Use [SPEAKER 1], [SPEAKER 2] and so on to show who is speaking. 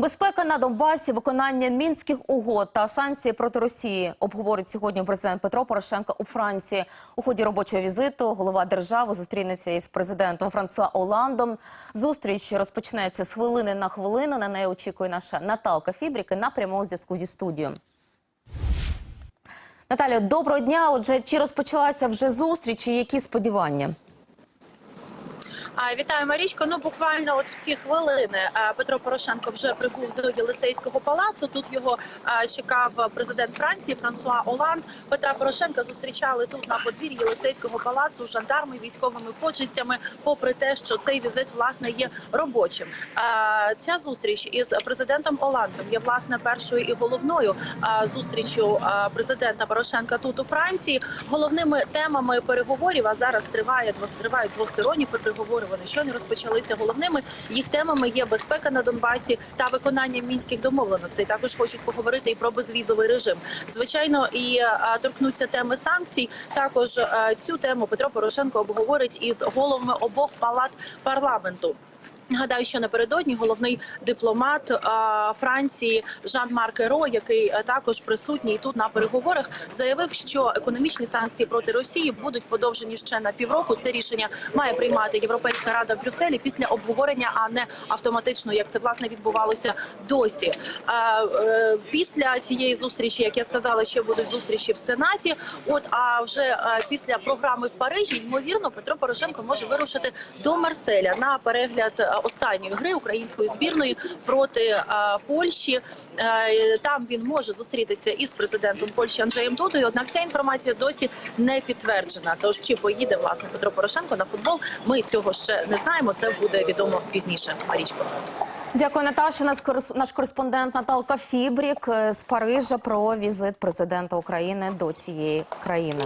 [SPEAKER 1] Безпека на Донбасі, виконання мінських угод та санкції проти Росії обговорить сьогодні президент Петро Порошенко у Франції. У ході робочого візиту голова держави зустрінеться із президентом Франсуа Оландом. Зустріч розпочнеться з хвилини на хвилину. На неї очікує наша Наталка Фібріки на прямому зв'язку зі студією. Наталія, доброго дня. Отже, чи розпочалася вже зустріч? і Які сподівання?
[SPEAKER 2] Вітаю, Марічко. Ну буквально от в ці хвилини Петро Порошенко вже прибув до Єлисейського палацу. Тут його чекав президент Франції Франсуа Оланд. Петра Порошенка зустрічали тут на подвір'ї Єлисейського палацу жандарми, військовими почестями. Попри те, що цей візит власне є робочим. Ця зустріч із президентом Оландом є власне першою і головною зустрічю президента Порошенка тут у Франції. Головними темами переговорів а зараз триває тривають двосторонні переговори. Вони щойно розпочалися. Головними їх темами є безпека на Донбасі та виконання мінських домовленостей. Також хочуть поговорити і про безвізовий режим. Звичайно, і торкнуться теми санкцій. Також цю тему Петро Порошенко обговорить із головами обох палат парламенту. Нагадаю, що напередодні головний дипломат а, Франції Жан-Марк Еро, який також присутній тут на переговорах, заявив, що економічні санкції проти Росії будуть подовжені ще на півроку. Це рішення має приймати Європейська рада в Брюсселі після обговорення, а не автоматично, як це власне відбувалося досі. Е, після цієї зустрічі, як я сказала, ще будуть зустрічі в Сенаті. От а вже е, після програми в Парижі, ймовірно, Петро Порошенко може вирушити до Марселя на перегляд е, останньої гри української збірної проти е, Польщі. Е, Там він може зустрітися із президентом Польщі Анджеєм Дудою. Однак ця інформація досі не підтверджена. Тож чи поїде власне Петро Порошенко на футбол? Ми цього ще не знаємо. Це буде відомо пізніше. Марічко.
[SPEAKER 1] Дякую, Наташа. Наш кореспондент Наталка Фібрік е, з Парижа про візит президента України до цієї країни.